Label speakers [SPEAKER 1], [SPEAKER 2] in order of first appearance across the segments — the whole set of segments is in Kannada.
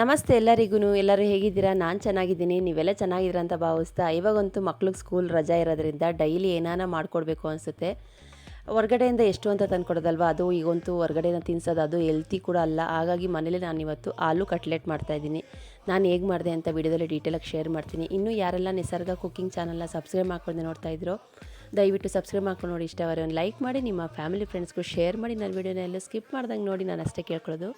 [SPEAKER 1] ನಮಸ್ತೆ ಎಲ್ಲರಿಗೂ ಎಲ್ಲರೂ ಹೇಗಿದ್ದೀರಾ? ನಾನು ಚೆನ್ನಾಗಿದ್ದೀನಿ, ನೀವೆಲ್ಲ ಚೆನ್ನಾಗಿದ್ದೀರಾ ಅಂತ ಭಾವಿಸ್ತಾ, ಇವಾಗಂತೂ ಮಕ್ಳಿಗೆ ಸ್ಕೂಲ್ ರಜಾ ಇರೋದ್ರಿಂದ ಡೈಲಿ ಏನಾನ ಮಾಡಿಕೊಡ್ಬೇಕು ಅನಿಸುತ್ತೆ. ಹೊರ್ಗಡೆಯಿಂದ ಎಷ್ಟು ಅಂತ ತಂದ್ಕೊಡೋದಲ್ವ ಅದು ಈಗಂತೂ ಹೊರ್ಗಡೆನ ತಿನ್ಸೋದು, ಅದು ಹೆಲ್ತಿ ಕೂಡ ಅಲ್ಲ. ಹಾಗಾಗಿ ಮನೇಲಿ ನಾನು ಇವತ್ತು ಆಲೂ ಕಟ್ಲೆಟ್ ಮಾಡ್ತಾಯಿದ್ದೀನಿ ನಾನು ಹೇಗೆ ಮಾಡಿದೆ ಅಂತ ವಿಡಿಯೋದಲ್ಲಿ ಡೀಟೇಲಾಗಿ ಶೇರ್ ಮಾಡ್ತೀನಿ. ಇನ್ನೂ ಯಾರೆಲ್ಲ ನಿಸರ್ಗ ಕುಕ್ಕಿಂಗ್ ಚಾನಲ್ನ ಸಬ್ಸ್ಕ್ರೈಬ್ ಮಾಡ್ಕೊಂಡು ನೋಡ್ತಾ ಇದ್ರು, ದಯವಿಟ್ಟು ಸಬ್ಸ್ಕ್ರೈಬ್ ಮಾಡ್ಕೊಂಡು ನೋಡಿ ಇಷ್ಟವರೆ ಒಂದು ಲೈಕ್ ಮಾಡಿ, ನಿಮ್ಮ ಫ್ಯಾಮಿಲಿ ಫ್ರೆಂಡ್ಸ್ಗೂ ಶೇರ್ ಮಾಡಿ. ನನ್ನ ವೀಡಿಯೋನ ಎಲ್ಲ ಸ್ಕಿಪ್ ಮಾಡ್ದಂಗೆ ನೋಡಿ ನಾನು ಅಷ್ಟೇ ಕೇಳ್ಕೊಳ್ಳೋದು.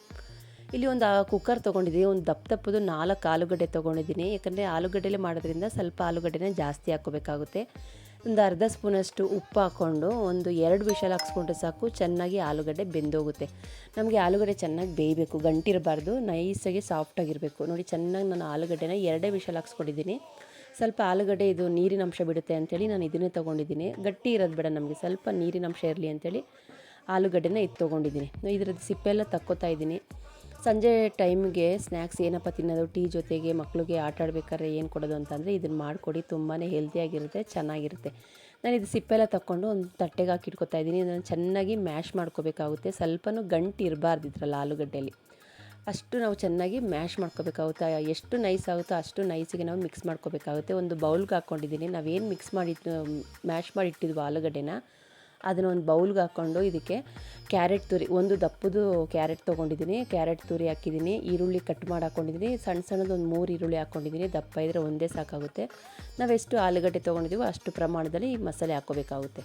[SPEAKER 1] ಇಲ್ಲಿ ಒಂದು ಕುಕ್ಕರ್ ತೊಗೊಂಡಿದ್ದೀನಿ ಒಂದು ದಪ್ಪ ದಪ್ಪದು ನಾಲ್ಕು ಆಲೂಗಡ್ಡೆ ತೊಗೊಂಡಿದ್ದೀನಿ. ಯಾಕಂದರೆ ಆಲೂಗಡ್ಡೆಲಿ ಮಾಡೋದ್ರಿಂದ ಸ್ವಲ್ಪ ಆಲೂಗಡ್ಡೆನ ಜಾಸ್ತಿ ಹಾಕೋಬೇಕಾಗುತ್ತೆ ಒಂದು ಅರ್ಧ ಸ್ಪೂನಷ್ಟು ಉಪ್ಪು ಹಾಕ್ಕೊಂಡು ಒಂದು ಎರಡು ವಿಷಲ್ ಹಾಕ್ಸ್ಕೊಂಡ್ರೆ ಸಾಕು, ಚೆನ್ನಾಗಿ ಆಲೂಗಡ್ಡೆ ಬೆಂದೋಗುತ್ತೆ. ನಮಗೆ ಆಲೂಗಡ್ಡೆ ಚೆನ್ನಾಗಿ ಬೇಯಬೇಕು, ಗಂಟಿರಬಾರ್ದು, ನೈಸಾಗಿ ಸಾಫ್ಟಾಗಿರಬೇಕು ನೋಡಿ, ಚೆನ್ನಾಗಿ ನಾನು ಆಲೂಗಡ್ಡೆನ ಎರಡೇ ವಿಷಲ್ ಹಾಕ್ಸ್ಕೊಂಡಿದ್ದೀನಿ. ಸ್ವಲ್ಪ ಆಲೂಗಡ್ಡೆ ಇದು ನೀರಿನ ಅಂಶ ಬಿಡುತ್ತೆ ಅಂಥೇಳಿ ನಾನು ಇದನ್ನೇ ತೊಗೊಂಡಿದ್ದೀನಿ. ಗಟ್ಟಿ ಇರೋದು ಬೇಡ ನಮಗೆ, ಸ್ವಲ್ಪ ನೀರಿನ ಅಂಶ ಇರಲಿ ಅಂಥೇಳಿ ಆಲೂಗಡ್ಡೆನ ಇದು ತೊಗೊಂಡಿದ್ದೀನಿ. ಇದ್ರದ್ದು ಸಿಪ್ಪೆಲ್ಲ ತಕ್ಕೋತಾ ಇದ್ದೀನಿ. ಸಂಜೆ ಟೈಮ್ಗೆ ಸ್ನ್ಯಾಕ್ಸ್ ಏನಪ್ಪ ತಿನ್ನೋದು, ಟೀ ಜೊತೆಗೆ ಮಕ್ಕಳಿಗೆ ಆಟ ಆಡ್ಬೇಕಾದ್ರೆ ಏನು ಕೊಡೋದು ಅಂತಂದರೆ ಇದನ್ನು ಮಾಡಿಕೊಡಿ ತುಂಬಾ ಹೆಲ್ತಿಯಾಗಿರುತ್ತೆ ಚೆನ್ನಾಗಿರುತ್ತೆ. ನಾನು ಇದು ಸಿಪ್ಪೆಲ್ಲ ತಗೊಂಡು ಒಂದು ತಟ್ಟೆಗೆ ಹಾಕಿ ಇಟ್ಕೊತಾ ಇದ್ದೀನಿ. ಇದನ್ನು ಚೆನ್ನಾಗಿ ಮ್ಯಾಶ್ ಮಾಡ್ಕೋಬೇಕಾಗುತ್ತೆ. ಸ್ವಲ್ಪನೂ ಗಂಟು ಇರಬಾರ್ದು ಇದ್ರಲ್ಲಿ ಆಲೂಗಡ್ಡೆಯಲ್ಲಿ ಅಷ್ಟು ನಾವು ಚೆನ್ನಾಗಿ ಮ್ಯಾಶ್ ಮಾಡ್ಕೋಬೇಕಾಗುತ್ತೆ. ಎಷ್ಟು ನೈಸ್ ಆಗುತ್ತೋ ಅಷ್ಟು ನೈಸಿಗೆ ನಾವು ಮಿಕ್ಸ್ ಮಾಡ್ಕೋಬೇಕಾಗುತ್ತೆ. ಒಂದು ಬೌಲ್ಗೆ ಹಾಕ್ಕೊಂಡಿದ್ದೀನಿ ನಾವೇನು ಮಿಕ್ಸ್ ಮಾಡಿ ಮ್ಯಾಶ್ ಮಾಡಿ ಇಟ್ಟಿದ್ವು ಆಲೂಗಡ್ಡೆನ ಅದನ್ನ ಒಂದು ಬೌಲ್ಗೆ ಹಾಕ್ಕೊಂಡು ಇದಕ್ಕೆ ಕ್ಯಾರೆಟ್ ತುರಿ, ಒಂದು ದಪ್ಪದು ಕ್ಯಾರೆಟ್ ತೊಗೊಂಡಿದ್ದೀನಿ. ಕ್ಯಾರೆಟ್ ತುರಿ ಹಾಕಿದ್ದೀನಿ, ಈರುಳ್ಳಿ ಕಟ್ ಮಾಡಿ ಹಾಕ್ಕೊಂಡಿದ್ದೀನಿ ಸಣ್ಣ ಸಣ್ಣದು ಒಂದು ಮೂರು ಈರುಳ್ಳಿ ಹಾಕ್ಕೊಂಡಿದ್ದೀನಿ ದಪ್ಪ ಇದ್ದರೆ ಒಂದೇ ಸಾಕಾಗುತ್ತೆ. ನಾವೆಷ್ಟು ಆಲೂಗಡ್ಡೆ ತೊಗೊಂಡಿದ್ದೀವೋ ಅಷ್ಟು ಪ್ರಮಾಣದಲ್ಲಿ ಈ ಮಸಾಲೆ ಹಾಕ್ಕೋಬೇಕಾಗುತ್ತೆ.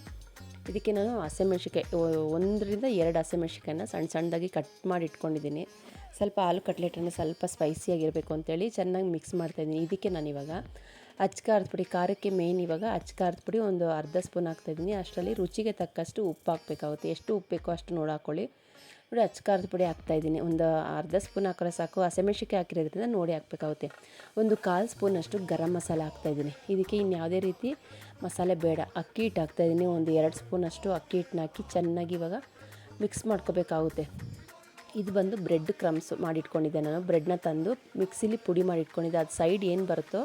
[SPEAKER 1] ಇದಕ್ಕೆ ನಾನು ಹಸಿಮೆಣ್ಸಿಕಾಯಿ ಒಂದರಿಂದ ಎರಡು ಹಸಿಮೆಣ್ಸಿಕಾಯನ್ನ ಸಣ್ಣ ಸಣ್ಣದಾಗಿ ಕಟ್ ಮಾಡಿ ಇಟ್ಕೊಂಡಿದ್ದೀನಿ. ಸ್ವಲ್ಪ ಆಲೂ ಕಟ್ಲೆಟನ್ನು ಸ್ವಲ್ಪ ಸ್ಪೈಸಿಯಾಗಿರಬೇಕು ಅಂತೇಳಿ ಚೆನ್ನಾಗಿ ಮಿಕ್ಸ್ ಮಾಡ್ತಾಯಿದ್ದೀನಿ ಇದಕ್ಕೆ ನಾನು ಖಾರದ ಪುಡಿ, ಖಾರಕ್ಕೆ ಮೇಯ್ನ್ ಇವಾಗ ಅಚ್ಚಕ ಖಾರದ ಪುಡಿ ಒಂದು ಅರ್ಧ ಸ್ಪೂನ್ ಹಾಕ್ತಾಯಿದ್ದೀನಿ ಅಷ್ಟರಲ್ಲಿ ರುಚಿಗೆ ತಕ್ಕಷ್ಟು ಉಪ್ಪು ಹಾಕಬೇಕಾಗುತ್ತೆ. ಎಷ್ಟು ಉಪ್ಪು ಬೇಕೋ ಅಷ್ಟು ನೋಡಿ ಹಾಕ್ಕೊಳ್ಳಿ ನೋಡಿ ಅಚ್ಚಕ ಖಾರದ ಪುಡಿ ಹಾಕ್ತಾಯಿದ್ದೀನಿ ಒಂದು ಅರ್ಧ ಸ್ಪೂನ್ ಹಾಕಿದ್ರೆ ಸಾಕು. ಹಸೆಮೆಣಸಿಕೆ ಹಾಕಿರೋದ್ರಿಂದ ನೋಡಿ ಹಾಕಬೇಕಾಗುತ್ತೆ. ಒಂದು ಕಾಲು ಸ್ಪೂನಷ್ಟು ಗರಂ ಮಸಾಲ ಹಾಕ್ತಾಯಿದ್ದೀನಿ ಇದಕ್ಕೆ ಇನ್ಯಾವುದೇ ರೀತಿ ಮಸಾಲೆ ಬೇಡ. ಅಕ್ಕಿ ಹಿಟ್ಟು ಹಾಕ್ತಾಯಿದ್ದೀನಿ ಒಂದು ಎರಡು ಸ್ಪೂನಷ್ಟು ಅಕ್ಕಿ ಹಿಟ್ಟನ್ನ ಹಾಕಿ ಚೆನ್ನಾಗಿ ಇವಾಗ ಮಿಕ್ಸ್ ಮಾಡ್ಕೋಬೇಕಾಗುತ್ತೆ. ಇದು ಬಂದು ಬ್ರೆಡ್ ಕ್ರಮ್ಸ್ ಮಾಡಿಟ್ಕೊಂಡಿದ್ದೆ ನಾನು. ಬ್ರೆಡ್ನ ತಂದು ಮಿಕ್ಸಿಲಿ ಪುಡಿ ಮಾಡಿ ಇಟ್ಕೊಂಡಿದ್ದೆ ಅದು ಸೈಡ್ ಏನು ಬರುತ್ತೋ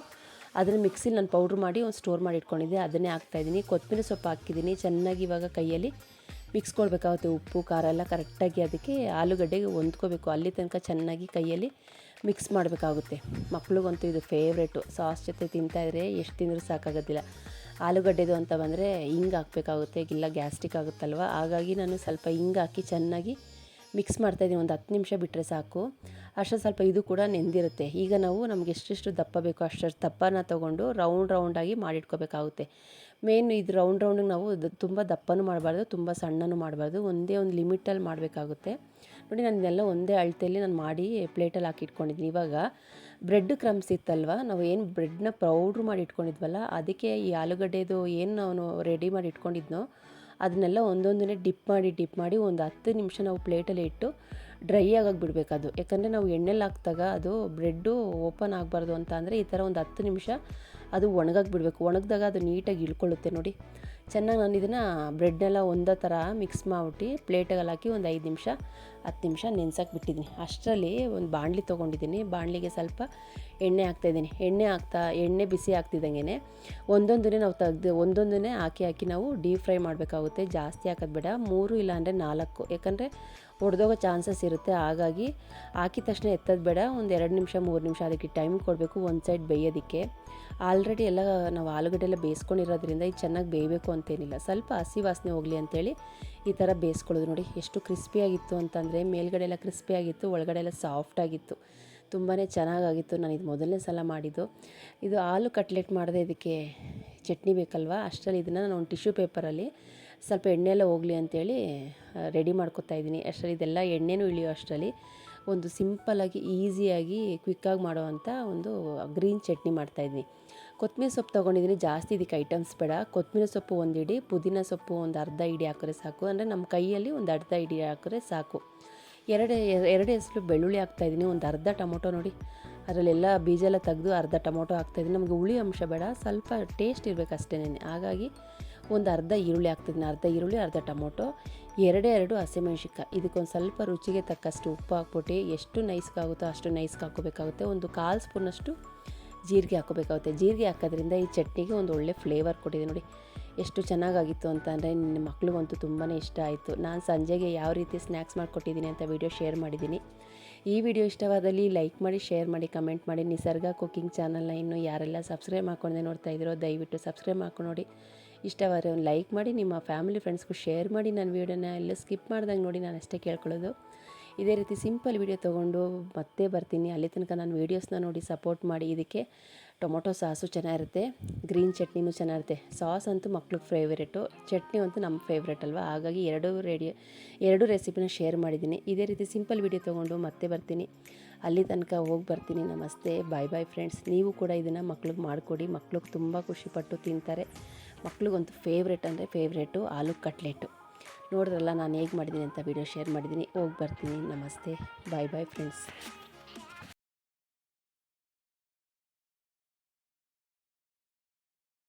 [SPEAKER 1] ಅದನ್ನು ಮಿಕ್ಸಿಲಿ ನಾನು ಪೌಡ್ರ್ ಮಾಡಿ ಒಂದು ಸ್ಟೋರ್ ಮಾಡಿ ಇಟ್ಕೊಂಡಿದ್ದೆ. ಅದನ್ನೇ ಹಾಕ್ತಾಯಿದ್ದೀನಿ ಕೊತ್ತಂಬರಿ ಸೊಪ್ಪು ಹಾಕಿದ್ದೀನಿ. ಚೆನ್ನಾಗಿ ಇವಾಗ ಕೈಯಲ್ಲಿ ಮಿಕ್ಸ್ ಕೊಡಬೇಕಾಗುತ್ತೆ. ಉಪ್ಪು, ಖಾರ ಎಲ್ಲ ಕರೆಕ್ಟಾಗಿ ಅದಕ್ಕೆ ಆಲೂಗಡ್ಡೆಗೆ ಹೊಂದ್ಕೋಬೇಕು. ಅಲ್ಲಿ ತನಕ ಚೆನ್ನಾಗಿ ಕೈಯಲ್ಲಿ ಮಿಕ್ಸ್ ಮಾಡಬೇಕಾಗುತ್ತೆ. ಮಕ್ಳಿಗಂತೂ ಇದು ಫೇವ್ರೇಟು ಸಾಸ್ ಜೊತೆ ತಿಂತಾಯಿದ್ರೆ ಎಷ್ಟು ತಿಂದರೂ ಸಾಕಾಗೋದಿಲ್ಲ. ಆಲೂಗಡ್ಡೆದು ಅಂತ ಬಂದರೆ ಹಿಂಗೆ ಹಾಕಬೇಕಾಗುತ್ತೆ. ಇಲ್ಲ, ಗ್ಯಾಸ್ಟ್ರಿಕ್ ಆಗುತ್ತಲ್ವ? ಹಾಗಾಗಿ ನಾನು ಸ್ವಲ್ಪ ಹಿಂಗೆ ಹಾಕಿ ಚೆನ್ನಾಗಿ ಮಿಕ್ಸ್ ಮಾಡ್ತಾಯಿದ್ದೀನಿ ಒಂದು ಹತ್ತು ನಿಮಿಷ ಬಿಟ್ಟರೆ ಸಾಕು. ಅಷ್ಟು ಸ್ವಲ್ಪ ಇದು ಕೂಡ ನೆಂದಿರುತ್ತೆ. ಈಗ ನಾವು ನಮ್ಗೆ ಎಷ್ಟೆಷ್ಟು ದಪ್ಪ ಬೇಕೋ ಅಷ್ಟಷ್ಟು ದಪ್ಪನ ತೊಗೊಂಡು ರೌಂಡ್ ರೌಂಡಾಗಿ ಮಾಡಿಟ್ಕೋಬೇಕಾಗುತ್ತೆ. ಮೇನ್ ಇದು ರೌಂಡ್ ರೌಂಡಿಗೆ ನಾವು ತುಂಬ ದಪ್ಪನೂ ಮಾಡಬಾರ್ದು, ತುಂಬ ಸಣ್ಣನೂ ಮಾಡಬಾರ್ದು. ಒಂದೇ ಒಂದು ಲಿಮಿಟಲ್ಲಿ ಮಾಡಬೇಕಾಗುತ್ತೆ. ನೋಡಿ ನಾನು ಇದೆಲ್ಲ ಒಂದೇ ಅಳತೆಯಲ್ಲಿ ನಾನು ಮಾಡಿ ಪ್ಲೇಟಲ್ಲಿ ಹಾಕಿ ಇಟ್ಕೊಂಡಿದ್ದೀನಿ ಇವಾಗ ಬ್ರೆಡ್ ಕ್ರಮ್ಸ್ ಇತ್ತಲ್ವ? ನಾವು ಏನು ಬ್ರೆಡ್ನ ಪೌಡ್ರ್ ಮಾಡಿ ಇಟ್ಕೊಂಡಿದ್ವಲ್ಲ ಅದಕ್ಕೆ ಈ ಆಲೂಗಡ್ಡೆದು ಏನು ನಾನು ರೆಡಿ ಮಾಡಿ ಇಟ್ಕೊಂಡಿದ್ನೋ ಅದನ್ನೆಲ್ಲ ಒಂದೊಂದನ್ನೇ ಡಿಪ್ ಮಾಡಿ ಡಿಪ್ ಮಾಡಿ ಒಂದು ಹತ್ತು ನಿಮಿಷ ನಾವು ಪ್ಲೇಟಲ್ಲಿ ಇಟ್ಟು ಡ್ರೈ ಆಗೋಕೆ ಬಿಡಬೇಕು ಅದು ಯಾಕಂದರೆ ನಾವು ಎಣ್ಣೆಲಿ ಹಾಕ್ದಾಗ ಅದು ಬ್ರೆಡ್ಡು ಓಪನ್ ಆಗಬಾರ್ದು ಅಂತ ಅಂದರೆ ಈ ಥರ ಒಂದು ಹತ್ತು ನಿಮಿಷ ಅದು ಒಣಗಕ್ಕೆ ಬಿಡಬೇಕು. ಒಣಗಿದಾಗ ಅದು ನೀಟಾಗಿ ಇಳ್ಕೊಳ್ಳುತ್ತೆ ನೋಡಿ. ಚೆನ್ನಾಗಿ ನಾನು ಇದನ್ನು ಬ್ರೆಡ್ನೆಲ್ಲ ಒಂದೇ ಥರ ಮಿಕ್ಸ್ ಮಾಡಿಬಿಟ್ಟು ಪ್ಲೇಟಲ್ಲಿ ಹಾಕಿ ಒಂದು ಐದು ನಿಮಿಷ, ಹತ್ತು ನಿಮಿಷ ನೆನ್ಸಕ್ಕೆ ಬಿಟ್ಟಿದ್ದೀನಿ. ಅಷ್ಟರಲ್ಲಿ ಒಂದು ಬಾಣಲಿ ತೊಗೊಂಡಿದ್ದೀನಿ. ಬಾಣಲಿಗೆ ಸ್ವಲ್ಪ ಎಣ್ಣೆ ಹಾಕ್ತಾಯಿದ್ದೀನಿ ಎಣ್ಣೆ ಹಾಕ್ತಾ, ಎಣ್ಣೆ ಬಿಸಿ ಆಗ್ತಿದ್ದಂಗೆ ಒಂದೊಂದನ್ನೇ ನಾವು ತೆಗ್ದು, ಒಂದೊಂದನ್ನೇ ಹಾಕಿ ಹಾಕಿ ನಾವು ಡೀಪ್ ಫ್ರೈ ಮಾಡಬೇಕಾಗುತ್ತೆ. ಜಾಸ್ತಿ ಹಾಕೋದು ಬೇಡ. ಮೂರು ಇಲ್ಲಾಂದರೆ ನಾಲ್ಕು. ಯಾಕಂದರೆ ಒಡೆದೋಗೋ ಚಾನ್ಸಸ್ ಇರುತ್ತೆ. ಹಾಗಾಗಿ ಹಾಕಿದ ತಕ್ಷಣ ಎತ್ತೋದು ಬೇಡ. ಒಂದು ಎರಡು ನಿಮಿಷ, ಮೂರು ನಿಮಿಷ ಅದಕ್ಕೆ ಟೈಮ್ ಕೊಡಬೇಕು ಒಂದು ಸೈಡ್ ಬೇಯೋದಕ್ಕೆ. ಆಲ್ರೆಡಿ ಎಲ್ಲ ನಾವು ಆಲೂಗಡ್ಡೆ ಎಲ್ಲ ಬೇಯಿಸ್ಕೊಂಡಿರೋದ್ರಿಂದ ಇದು ಚೆನ್ನಾಗಿ ಬೇಯಬೇಕು ಅಂತೇನಿಲ್ಲ. ಸ್ವಲ್ಪ ಹಸಿ ವಾಸನೆ ಹೋಗಲಿ ಅಂತೇಳಿ ಈ ಥರ ಬೇಯಿಸ್ಕೊಳ್ಳೋದು ನೋಡಿ. ಎಷ್ಟು ಕ್ರಿಸ್ಪಿಯಾಗಿತ್ತು ಅಂತಂದರೆ ಮೇಲ್ಗಡೆ ಎಲ್ಲ ಕ್ರಿಸ್ಪಿಯಾಗಿತ್ತು ಒಳಗಡೆ ಎಲ್ಲ ಸಾಫ್ಟಾಗಿತ್ತು ತುಂಬಾ ಚೆನ್ನಾಗಾಗಿತ್ತು. ನಾನು ಇದು ಮೊದಲನೇ ಸಲ ಮಾಡಿದ್ದು. ಇದು ಆಲೂ ಕಟ್ಲೆಟ್ ಮಾಡಿದೆ ಇದಕ್ಕೆ ಚಟ್ನಿ ಬೇಕಲ್ವಾ? ಅಷ್ಟರಲ್ಲಿ ಇದನ್ನು ನಾನು ಒಂದು ಟಿಶ್ಯೂ ಪೇಪರಲ್ಲಿ ಸ್ವಲ್ಪ ಎಣ್ಣೆ ಎಲ್ಲ ಹೋಗಲಿ ಅಂತೇಳಿ ರೆಡಿ ಮಾಡ್ಕೊತಾ ಇದ್ದೀನಿ. ಅಷ್ಟರಲ್ಲಿ ಇದೆಲ್ಲ ಎಣ್ಣೆನೂ ಇಳಿಯೋ ಅಷ್ಟರಲ್ಲಿ ಒಂದು ಸಿಂಪಲ್ಲಾಗಿ ಈಸಿಯಾಗಿ ಕ್ವಿಕ್ಕಾಗಿ ಮಾಡೋವಂಥ ಒಂದು ಗ್ರೀನ್ ಚಟ್ನಿ ಮಾಡ್ತಾಯಿದ್ದೀನಿ ಕೊತ್ತಂಬರಿ ಸೊಪ್ಪು ತೊಗೊಂಡಿದ್ದೀನಿ. ಜಾಸ್ತಿ ಇದಕ್ಕೆ ಐಟಮ್ಸ್ ಬೇಡ. ಕೊತ್ತಂಬರಿ ಸೊಪ್ಪು ಒಂದು ಇಡಿ, ಪುದೀನ ಸೊಪ್ಪು ಒಂದು ಅರ್ಧ ಇಡಿ ಹಾಕಿದ್ರೆ ಸಾಕು. ಅಂದರೆ ನಮ್ಮ ಕೈಯಲ್ಲಿ ಒಂದು ಅರ್ಧ ಇಡಿ ಹಾಕಿದ್ರೆ ಸಾಕು. ಎರಡು ಎರಡು ಹೆಸರು ಬೆಳ್ಳುಳ್ಳಿ ಹಾಕ್ತಾಯಿದ್ದೀನಿ ಒಂದು ಅರ್ಧ ಟೊಮೊಟೊ ನೋಡಿ. ಅದರಲ್ಲೆಲ್ಲ ಬೀಜ ಎಲ್ಲ ತೆಗೆದು ಅರ್ಧ ಟೊಮೊಟೊ ಹಾಕ್ತಾಯಿದ್ದೀನಿ ನಮಗೆ ಹುಳಿ ಅಂಶ ಬೇಡ. ಸ್ವಲ್ಪ ಟೇಸ್ಟ್ ಇರಬೇಕು ಅಷ್ಟೇನೆ. ಹಾಗಾಗಿ ಒಂದು ಅರ್ಧ ಈರುಳ್ಳಿ ಹಾಕ್ತಿದ್ದೀನಿ. ಅರ್ಧ ಈರುಳ್ಳಿ, ಅರ್ಧ ಟೊಮೊಟೊ. ಎರಡೇ ಎರಡು ಹಸಿಮೆಣ್ಸಿಕಾಯಿ ಇದಕ್ಕೊಂದು ಸ್ವಲ್ಪ ರುಚಿಗೆ ತಕ್ಕಷ್ಟು ಉಪ್ಪು ಹಾಕ್ಬಿಟ್ಟು ಎಷ್ಟು ನೈಸ್ಗಾಗುತ್ತೋ ಅಷ್ಟು ನೈಸ್ಗೆ ಹಾಕೋಬೇಕಾಗುತ್ತೆ ಒಂದು ಕಾಲು ಸ್ಪೂನಷ್ಟು ಜೀರಿಗೆ ಹಾಕೋಬೇಕಾಗುತ್ತೆ ಜೀರಿಗೆ ಹಾಕೋದ್ರಿಂದ ಈ ಚಟ್ನಿಗೆ ಒಂದು ಒಳ್ಳೆ ಫ್ಲೇವರ್ ಕೊಟ್ಟಿದೆ ನೋಡಿ. ಎಷ್ಟು ಚೆನ್ನಾಗಾಗಿತ್ತು ಅಂತ ಅಂದರೆ ನಿಮ್ಮ ಮಕ್ಳಿಗಂತೂ ತುಂಬಾ ಇಷ್ಟ ಆಯಿತು. ನಾನು ಸಂಜೆಗೆ ಯಾವ ರೀತಿ ಸ್ನ್ಯಾಕ್ಸ್ ಮಾಡಿಕೊಟ್ಟಿದ್ದೀನಿ ಅಂತ ವೀಡಿಯೋ ಶೇರ್ ಮಾಡಿದ್ದೀನಿ. ಈ ವಿಡಿಯೋ ಇಷ್ಟವಾದಲ್ಲಿ ಲೈಕ್ ಮಾಡಿ ಶೇರ್ ಮಾಡಿ ಕಮೆಂಟ್ ಮಾಡಿ. ನಿಸರ್ಗ ಕುಕ್ಕಿಂಗ್ ಚಾನಲ್ನ ಇನ್ನೂ ಯಾರೆಲ್ಲ ಸಬ್ಸ್ಕ್ರೈಬ್ ಮಾಡ್ಕೊಂಡೆ ನೋಡ್ತಾ ಇದ್ದೀರೋ ದಯವಿಟ್ಟು ಸಬ್ಸ್ಕ್ರೈಬ್ ಮಾಡ್ಕೊಂಡು ನೋಡಿ ಇಷ್ಟವಾದರೆ ಒಂದು ಲೈಕ್ ಮಾಡಿ, ನಿಮ್ಮ ಫ್ಯಾಮಿಲಿ ಫ್ರೆಂಡ್ಸ್ಗೂ ಶೇರ್ ಮಾಡಿ. ನನ್ನ ವೀಡಿಯೋನ ಎಲ್ಲ ಸ್ಕಿಪ್ ಮಾಡ್ದಂಗೆ ನೋಡಿ, ನಾನು ಅಷ್ಟೇ ಕೇಳ್ಕೊಳ್ಳೋದು. ಇದೇ ರೀತಿ ಸಿಂಪಲ್ ವಿಡಿಯೋ ತೊಗೊಂಡು ಮತ್ತೆ ಬರ್ತೀನಿ. ಅಲ್ಲಿ ತನಕ ನಾನು ವೀಡಿಯೋಸ್ನ ನೋಡಿ ಸಪೋರ್ಟ್ ಮಾಡಿ. ಇದಕ್ಕೆ ಟೊಮೊಟೊ ಸಾಸು ಚೆನ್ನಾಗಿರುತ್ತೆ. ಗ್ರೀನ್ ಚಟ್ನಿನೂ ಚೆನ್ನಾಗಿರುತ್ತೆ. ಸಾಸ್ ಅಂತೂ ಮಕ್ಳಿಗೆ ಫೇವ್ರೇಟು ಚಟ್ನಿ ಅಂತೂ ನಮ್ಮ ಫೇವ್ರೇಟ್ ಅಲ್ವಾ? ಹಾಗಾಗಿ ಎರಡೂ ರೇಡಿಯೋ ಎರಡು ರೆಸಿಪಿನ ಶೇರ್ ಮಾಡಿದ್ದೀನಿ. ಇದೇ ರೀತಿ ಸಿಂಪಲ್ ವಿಡಿಯೋ ತೊಗೊಂಡು ಮತ್ತೆ ಬರ್ತೀನಿ. ಅಲ್ಲಿ ತನಕ ಹೋಗಿ ಬರ್ತೀನಿ. ನಮಸ್ತೆ. ಬಾಯ್ ಬಾಯ್ ಫ್ರೆಂಡ್ಸ್ ನೀವು ಕೂಡ ಇದನ್ನು ಮಕ್ಳಿಗೆ ಮಾಡಿಕೊಡಿ. ಮಕ್ಳಿಗೆ ತುಂಬ ಖುಷಿಪಟ್ಟು ತಿಂತಾರೆ. ಮಕ್ಳಿಗೊಂದು ಫೇವ್ರೇಟ್ ಅಂದರೆ ಫೇವ್ರೇಟು ಆಲೂ ಕಟ್ಲೆಟು ನೋಡಿದ್ರಲ್ಲ ನಾನು ಹೇಗೆ ಮಾಡಿದ್ದೀನಿ ಅಂತ ವಿಡಿಯೋ ಶೇರ್ ಮಾಡಿದ್ದೀನಿ. ಹೋಗಿ ಬರ್ತೀನಿ. ನಮಸ್ತೆ. ಬಾಯ್ ಬಾಯ್ ಫ್ರೆಂಡ್ಸ್